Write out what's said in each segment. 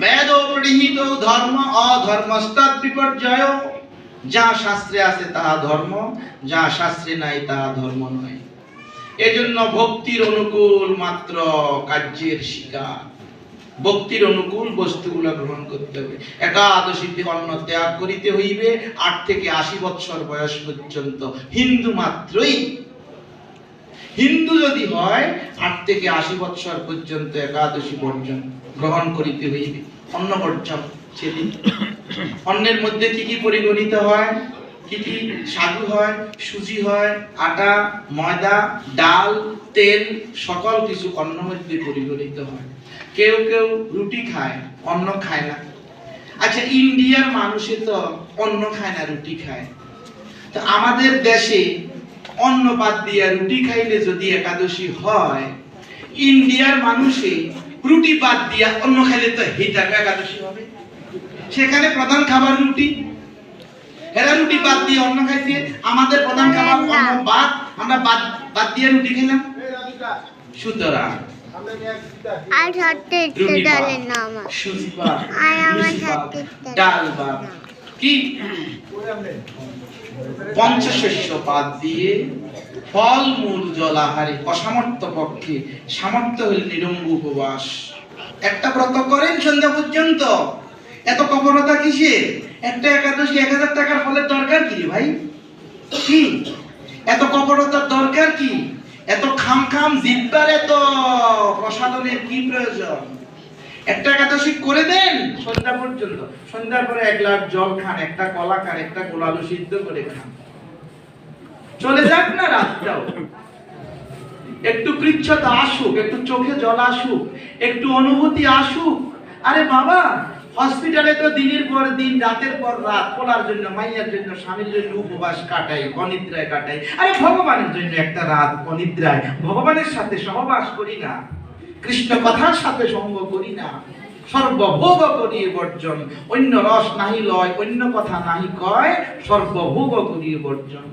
বেদ পরিহিত ধর্ম অধর্মস্তাদ বিপর্যয় যা শাস্ত্রে আছে তাহা ধর্ম যা শাস্ত্রে নাই তাহা ধর্ম নয় এজন্য ভক্তির অনুকূল মাত্র কার্যের শিকার। ভক্তির অনুকূল বস্তুগুলো গ্রহণ করতে হবে। একাদশীতে অন্ন ত্যাগ করিতে হইবে। আট থেকে আশি বৎসর বয়স পর্যন্ত হিন্দু মাত্রই হিন্দু যদি হয়, আট থেকে আশি বৎসর পর্যন্ত একাদশী বর্জন গ্রহণ করিতে হইবে। অন্ন বর্জন সেদিন। অন্নের মধ্যে কি কি পরিগণিত হয়? কি কি সাধু হয়? সুজি হয়? আটা, ময়দা, ডাল, তেল সকল কিছু অন্ন মধ্যে পরিগণিত হয়। কেউ কেউ রুটি খায়, অন্ন খায় না। আচ্ছা ইন্ডিয়ার মানুষে তো অন্ন খায় না, রুটি খায়। তো আমাদের দেশে অন্ন বাদ দিয়া রুটি খাইলে যদি একাদশী হয় ইন্ডিয়ার মানুষে রুটি বাদ দিয়া অন্ন খাইলে তো হিটাকে একাদশী হবে। সেখানে প্রধান খাবার রুটি। এরা রুটি বাদ দিয়ে অন্ন খাইছে আমাদের প্রধান খাবার অন্ন বাদ আমরা বাদ বাদ দিয়ে রুটি খেলাম। সুতরাং কি? দিয়ে ফল মূল অসামর্থ্য পক্ষে সামর্থ্য উপবাস। একটা ব্রত করেন সন্ধ্যা পর্যন্ত। এত কপরতা কিসের? একটা একাদশী এক হাজার টাকার ফলের দরকার কি রে ভাই? কি? এত কপরতার দরকার কি? এত খাম খাম জিব্বার এত প্রসাদনের কি প্রয়োজন? একটা একাদশী করে দেন। সন্ধ্যা পর্যন্ত। সন্ধ্যার পরে এক গ্লাস জল খান, একটা কলা খান, একটা গোলালু সিদ্ধ করে খান। চলে যাক না রাতটাও। একটু পৃচ্ছতা আসুক, একটু চোখে জল আসুক, একটু অনুভূতি আসুক। আরে বাবা, হসপিটালে তো দিনের পর দিন, রাতের পর রাত, পোলার জন্য, মাইয়ার জন্য, স্বামীর জন্য উপবাস কাটাই, অনিদ্রায় কাটাই। আরে ভগবানের জন্য একটা রাত অনিদ্রায়। ভগবানের সাথে সহবাস করি না। কৃষ্ণ কথার সাথে সঙ্গ করি না। সর্বভোগ করিয়ে বর্জন। অন্য রস নাহি লয়, অন্য কথা নাহি কয়, সর্বভোগ করিয়ে বর্জন।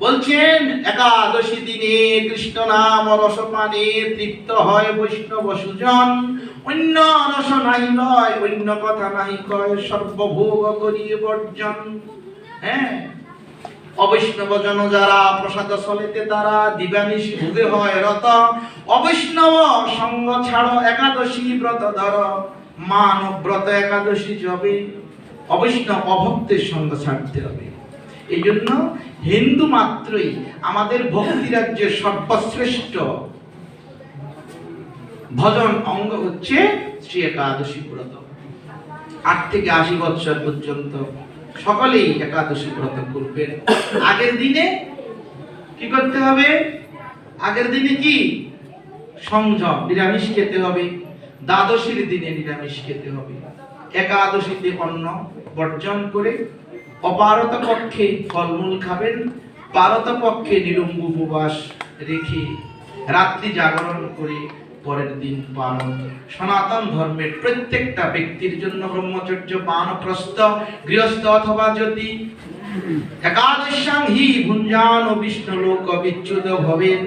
বলছেন, একাদশী দিনে কৃষ্ণ নাম রসপানে তৃপ্ত হয় বৈষ্ণব সুজন। অন্য রস নাই লয়, অন্য কথা নাই কয়, সর্বভোগ করিয়ে বর্জন। হ্যাঁ? অবৈষ্ণব জন যারা প্রসাদ চলেতে তারা দিবানিশি ভোগে হয় রত অবৈষ্ণব সঙ্গ ছাড়ো একাদশী ব্রত ধর। মানব ব্রত একাদশী অবৈষ্ণব অভক্তের সঙ্গ ছাড়তে হবে। এই জন্য হিন্দু মাত্রই আমাদের ভক্তি রাজ্যের সর্বশ্রেষ্ঠ ভজন অঙ্গ হচ্ছে শ্রী একাদশী ব্রত। আট থেকে আশি বৎসর পর্যন্ত সকলেই একাদশী ব্রত করবেন আগের দিনে কি করতে হবে? আগের দিনে কি? সংযম, নিরামিষ খেতে হবে। দ্বাদশীর দিনে নিরামিষ খেতে হবে। একাদশীতে অন্ন বর্জন করে অপারত পক্ষে ফলমূল খাবেন, পারত পক্ষে নিরঙ্গ উপবাস রেখে রাত্রি জাগরণ করে পরের দিন পালন। সনাতন ধর্মের প্রত্যেকটা ব্যক্তির জন্য ব্রহ্মচর্য বানপ্রস্থ, গৃহস্থ অথবা যদি। একাদশাং ভুঞ্জান ও বিষ্ণু লোক বিচ্যুত ভবেন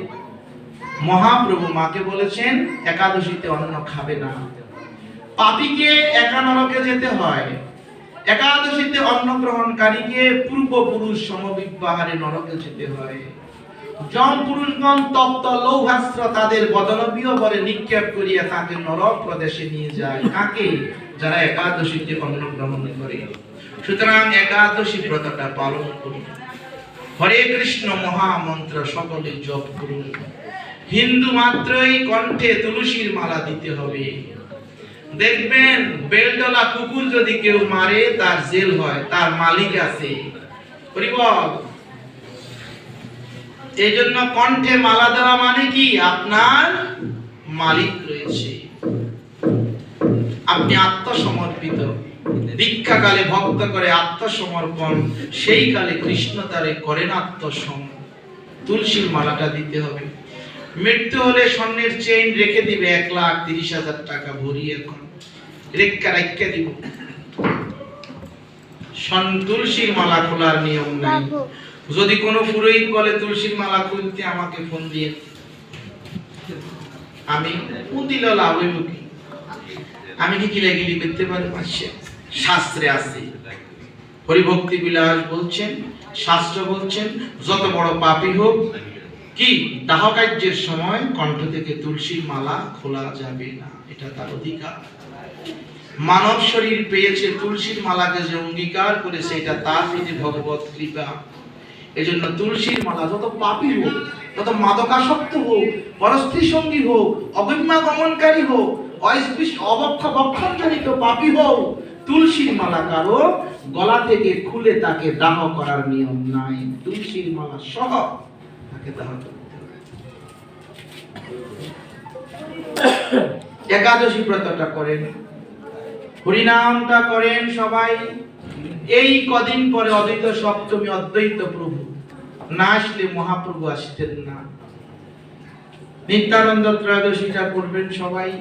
মহাপ্রভু মাকে বলেছেন, একাদশীতে অন্ন খাবে না। পাপীকে একা নরকে যেতে হয়। একাদশীতে অন্ন গ্রহণকারীকে পূর্বপুরুষ সমবিবাহারে নরকে যেতে হয়। যম পুরুষগণ তত্ত্ব লৌহাস্ত্র তাদের বদনবীয় বলে নিক্ষেপ করিয়া তাকে নরক প্রদেশে নিয়ে যায়। কাকে? যারা একাদশীতে অন্ন গ্রহণ করে। সুতরাং একাদশী ব্রতটা পালন করুন। হরে কৃষ্ণ মহামন্ত্র সকলে জপ করুন। হিন্দু মাত্রই কণ্ঠে তুলসীর মালা দিতে হবে। দেখবেন বেলডলা কুকুর যদি কেউ মারে, তার জেল হয়, তার মালিক আছে। এই জন্য কণ্ঠে মালা দেওয়া মানে কি? আপনার মালিক রয়েছে। আপনি আত্মসমর্পিত। দীক্ষাকালে ভক্ত করে আত্মসমর্পণ, সেই কালে কৃষ্ণ তারে করেন আত্মসম। তুলসীর মালাটা দিতে হবে। মৃত্যু হলে স্বর্ণের চেইন রেখে দিবে এক লাখ তিরিশ হাজার টাকা ভরি এখন। রেখা রেখা দিব। তুলসীর মালা খোলার নিয়ম নাই। যদি কোনো পুরোহিত বলে, তুলসীর মালা খুলতে আমাকে ফোন দিয়ে। আমি পুঁতিল লাভ হইব আমি কি গিলাগিলি করতে পারি? পারছে শাস্ত্রে আছে। হরিভক্তি বিলাস বলছেন, শাস্ত্র বলছেন, যত বড় পাপী হোক, কি দাহ কার্যের সময় কণ্ঠ থেকে তুলসীর মালা খোলা যাবে না। এটা তার অধিকার। মানব শরীর পেয়েছে, তুলসীর মালাকে যে অঙ্গীকার করেছে, এটা তার প্রতি ভগবত কৃপা। এজন্য তুলসীর মালা যত পাপী হোক, যত মাদকাসক্ত হোক, পরস্ত্রী সঙ্গী হোক, অগম্যা গমনকারী হোক অবক্ষ বক্ষণজনিত পাপী হোক, তুলসীর মালা কারও গলা থেকে খুলে তাকে দাহ করার নিয়ম নাই। তুলসীর মালা সহ তাকে দাহ করতে হবে। একাদশী ব্রতটা করেন, হরিনামটা করেন সবাই। এই কদিন পরে অদ্বৈত সপ্তমী, অদ্বৈত প্রভু না আসলে মহাপ্রভু আসতেন না। নিত্যানন্দ ত্রয়োদশীটা করবেন সবাই,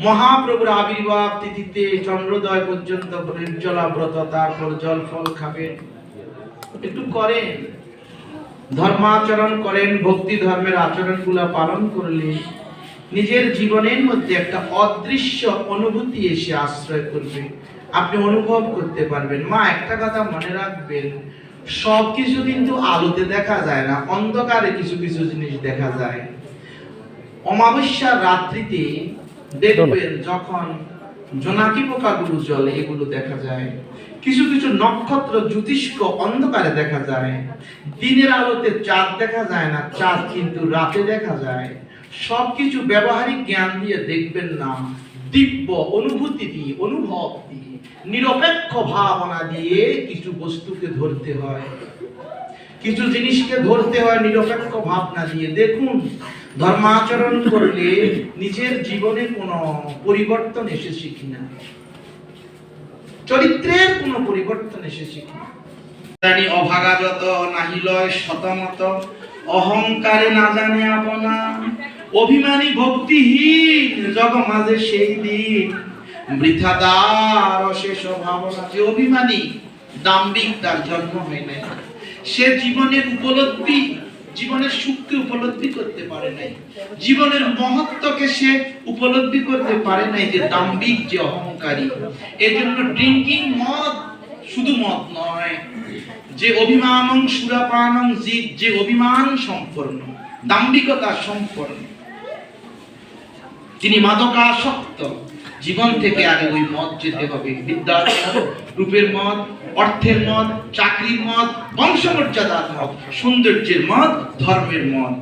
মহাপ্রভুর আবির্ভাব তিথিতে চন্দ্রোদয় পর্যন্ত নির্জলা ব্রত তারপর জল, ফল খাবেন। একটু করেন। ধর্মাচরণ করেন, ভক্তি ধর্মের আচরণগুলো পালন করলে নিজের জীবনের মধ্যে একটা অদৃশ্য অনুভূতি এসে আশ্রয় করবে। আপনি অনুভব করতে পারবেন। মা, একটা কথা মনে রাখবেন সব কিছু কিন্তু আলোতে দেখা যায় না অন্ধকারে কিছু কিছু জিনিস দেখা যায়। অমাবস্যার রাত্রিতে দেখবেন যখন জোনাকি পোকাগুলো জলে এগুলো দেখা যায়। কিছু কিছু নক্ষত্র জ্যোতিষ্ক অন্ধকারে দেখা যায়। দিনের আলোতে চাঁদ দেখা যায় না চাঁদ কিন্তু রাতে দেখা যায়। সবকিছু ব্যবহারিক জ্ঞান দিয়ে দেখবেন না। দিব্য অনুভূতি দিয়ে অনুভব দিয়ে। নিরপেক্ষ ভাবনা দিয়ে কিছু বস্তুকে ধরতে হয়। কিছু জিনিসকে ধরতে হয় নিরপেক্ষ ভাবনা দিয়ে। দেখুন, ধর্মাচরণ করলে নিজের জীবনে কোনো পরিবর্তন এসেছে কিনা? চরিত্রের কোনো পরিবর্তন এসেছে কিনা? জানি অভাগা যত নাহিলয় শতমত, অহংকারে না জানে আপনা। অভিমানী ভক্তিহীন জগ মাঝে সেই দিন বৃথাদার অশেষ ভাবনা। যে অভিমানী দাম্ভিক তার জন্ম হয় নাই। সে জীবনের উপলব্ধি, জীবনের সুখকে উপলব্ধি করতে পারে নাই। জীবনের মহত্বকে সে উপলব্ধি করতে পারে নাই যে দাম্ভিক যে অহংকারী। ড্রিঙ্কিং মদ শুধু মদ নয়, যে অভিমানং সুরাপানং জিত যে অভিমান সম্পন্ন, দাম্ভিকতা সম্পন্ন। তিনি মাদকাসক্ত। জীবন থেকে আগে ওই মদ যেতে হবে, বিদ্যার মদ, রূপের মদ, অর্থের মদ চাকরির মদ, বংশমর্যাদার মদ, সৌন্দর্যের মদ, ধর্মের মদ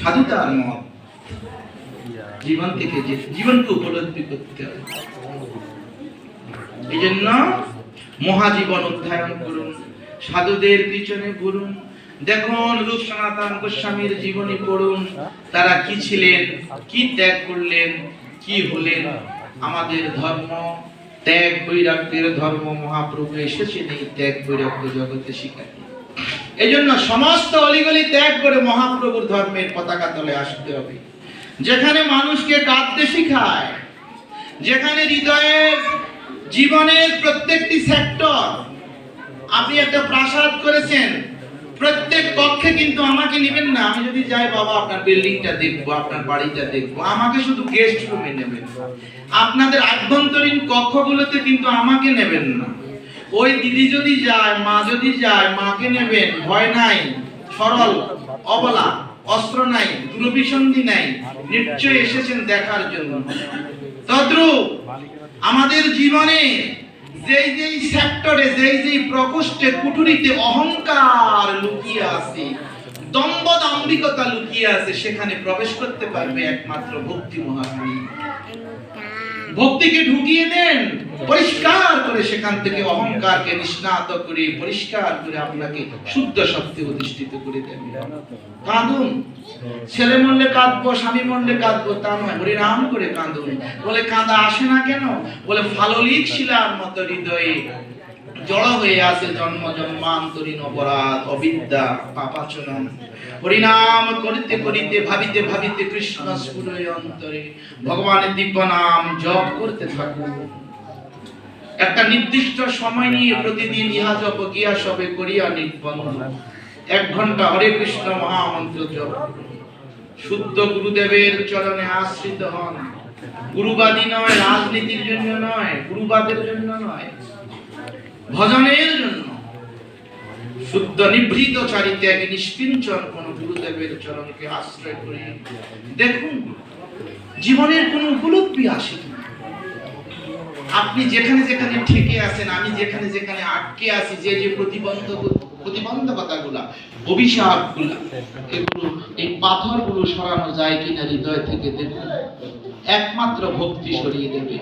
সাধুতার মদ। জীবন থেকে জীবনকে উপলব্ধি করতে হবে। এই জন্য মহাজীবন অধ্যয়ন করুন, সাধুদের পিছনে ঘুরুন, দেখুন রূপ সনাতন গোস্বামীর জীবনী পড়ুন, তারা কি ছিলেন, কি ত্যাগ করলেন, কি হলেন আমাদের ধর্ম ত্যাগ বৈরাগ্যের ধর্ম, মহাপ্রভু এসেছেন এই ত্যাগ বৈরাগ্য জগতে শিখাতে এই জন্য সমস্ত অলিগলি ত্যাগ করে মহাপ্রভুর ধর্মের পতাকা তলে আসতে হবে। যেখানে মানুষকে কাঁদতে শিখায়, যেখানে হৃদয়ের জীবনের প্রত্যেকটি সেক্টর আপনি একটা প্রাসাদ করেছেন কিন্তু আমাকে নেবেন না। আমি যদি যাই, বাবা, আপনার বিল্ডিংটা দেখব, আপনার বাড়িটা দেখব। আমাকে শুধু গেস্ট রুমে নেবেন। আপনাদের আভ্যন্তরীণ কক্ষগুলোতে কিন্তু আমাকে নেবেন না। ওই দিদি যদি যায়, মা যদি যায়, মাকে নেবেন। ভয় নাই, সরল, অবলা, অস্ত্র নাই, দূরভিসন্ধি নাই নিশ্চয় এসেছেন দেখার জন্য। তদ্রূপ আমাদের জীবনে যেই যেই সেক্টরে যেই যেই প্রকোষ্ঠে, কুঠুরিতে অহংকার লুকিয়ে আছে দম্ব দাম্বিকতা লুকিয়ে আছে, সেখানে প্রবেশ করতে পারবে একমাত্র ভক্তি মহাপুরী ভক্তিকে ঢুকিয়ে দেন। পরিষ্কার করে সেখান থেকে অহংকারকে নিষ্ণাত করে, পরিষ্কার করে আপনাকে শুদ্ধ সত্যে অধিষ্ঠিত করে দেন। কাঁদুন। ছেলে মরলে কাঁদবো, স্বামী মরলে কাঁদবো, তা নয়, হরিনাম করে কাঁদুন। বলে, কাঁদা আসে না কেন? বলে, ফাললিক শিলার মতো হৃদয়ে জড় হয়ে আছে জন্ম, জন্মান্তরীণ অপরাধ, অবিদ্যা, পাপাচরণ। হরিনাম করিতে করিতে, ভাবিতে ভাবিতে কৃষ্ণ স্ফুরয় অন্তরে ভগবানের দিব্য নাম জপ করতে থাকুন। একটা নির্দিষ্ট সময় নিয়ে প্রতিদিন ইহা জপ গিয়া সবে করিয়া নির্বন্ধ। এক ঘণ্টা হরে কৃষ্ণ মহামন্ত্র জপ শুদ্ধ গুরুদেবের চরণে আশ্রিত হন। গুরুবাদী নয় রাজনীতির জন্য নয় গুরুবাদের জন্য নয় ভজনের জন্য শুদ্ধ নিভৃত চারিতে এক নিষ্কিঞ্চন কোন গুরুদেবের চরণকে আশ্রয় করি। দেখুন জীবনের কোন উপলব্ধি আসে। আপনি যেখানে যেখানে ঠেকে আছেন, আমি যেখানে যেখানে আটকে আছি, যে যে প্রতিবন্ধক প্রতিবন্ধকতাগুলা, অভিশাপগুলা, এগুলো, এই পাথরগুলো সরানো যায় কিনা হৃদয় থেকে দেখুন। একমাত্র ভক্তি সরিয়ে দেবে।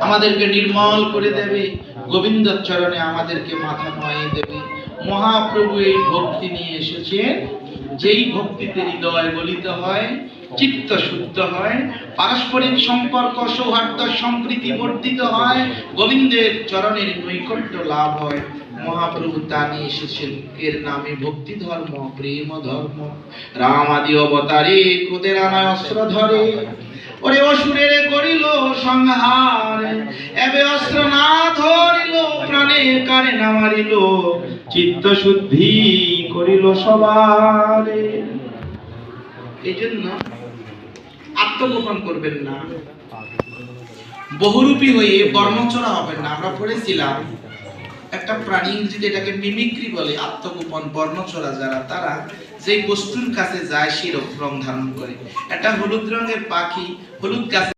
আমাদেরকে নির্মল করে দেবে। গোবিন্দ চরণে আমাদেরকে মাথা নোয়াইয়ে দেবে। মহাপ্রভু এই ভক্তি নিয়ে এসেছেন। যেই ভক্তিতে হৃদয় গলিত হয় চিত্ত শুদ্ধ হয়, পারস্পরিক সম্পর্ক সৌহার্দ্য সম্প্রীতি বর্ধিত হয়, গোবিন্দের চরণের নৈকট্য লাভ হয়। মহাপ্রভু তা নিয়ে এসেছেন এর নামে ভক্তি ধর্ম, প্রেম ধর্ম, রাম আদি অবতারে ক্রোধের আনায় অস্ত্র ধরে। ওরে অসুরের করিল সংহার, এবে অস্ত্র না ধরিল, প্রাণে কারে না মারিল। চিত্ত শুদ্ধি করিল সবার। এই জন্য আত্মগোপন করবেন না। বহুরূপী হয়ে বর্মচরা হবেন না। আমরা পড়েছিলাম, একটা প্রাণী ইংরেজিতে এটাকে মিমিক্রি বলে, আত্মগোপন, বর্ণচরা যারা, তারা যেই বস্তুর কাছে যায়, সেই রং ধারণ করে। একটা হলুদ রঙের পাখি, হলুদ গাছে